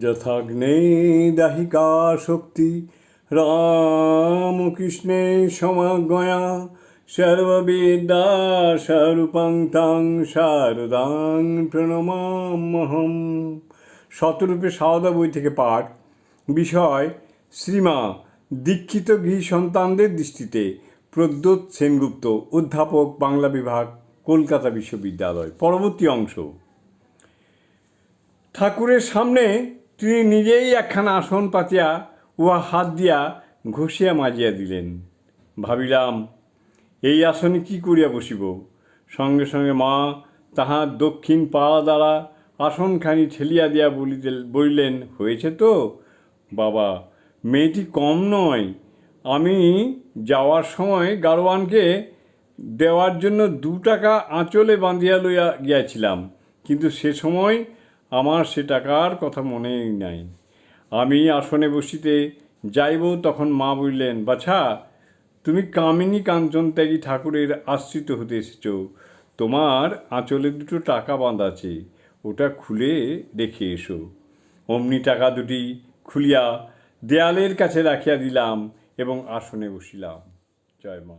যথাগ্নে দাহিকা শক্তি, রামকৃষ্ণে সমাগয়া সর্ববিদ্যা স্বরূপাং তাং শারদাং প্রণমামহম শতরূপে সারদা বই থেকে পাঠ। বিষয়, শ্রীমা, দীক্ষিত গৃহ সন্তানদের দৃষ্টিতে প্রদ্যোৎ সেনগুপ্ত, অধ্যাপক, বাংলা বিভাগ, কলকাতা বিশ্ববিদ্যালয়। পরবর্তী অংশ। ঠাকুরের সামনে তিনি নিজেই একখানা আসন পাতিয়া উহা হাত দিয়া ঘষিয়া মাজিয়া দিলেন। ভাবিলাম, এই আসনে কি করিয়া বসিব? সঙ্গে সঙ্গে মা তাহার দক্ষিণ পা দ্বারা আসনখানি ঠেলিয়া দিয়া বলিতে বলিলেন, হয়েছে তো? বাবা, মেয়েটি কম নয়। আমি যাওয়ার সময় গারোয়ানকে দেওয়ার জন্য দু টাকা আঁচলে বাঁধিয়া লইয়া গিয়াছিলাম। কিন্তু সে সময় আমার সে টাকার কথা মনেই নাই। আমি আসনে বসিতে যাইব তখন মা বললেন, বাছা, তুমি কামিনী কাঞ্চন ত্যাগী ঠাকুরের আশ্রিত হতে এসেছ। তোমার আঁচলে দুটো টাকা বাঁধা আছে, ওটা খুলে রেখে এসো। অমনি টাকা দুটি খুলিয়া দেয়ালের কাছে রাখিয়া দিলাম এবং আসনে বসিলাম। জয় মা।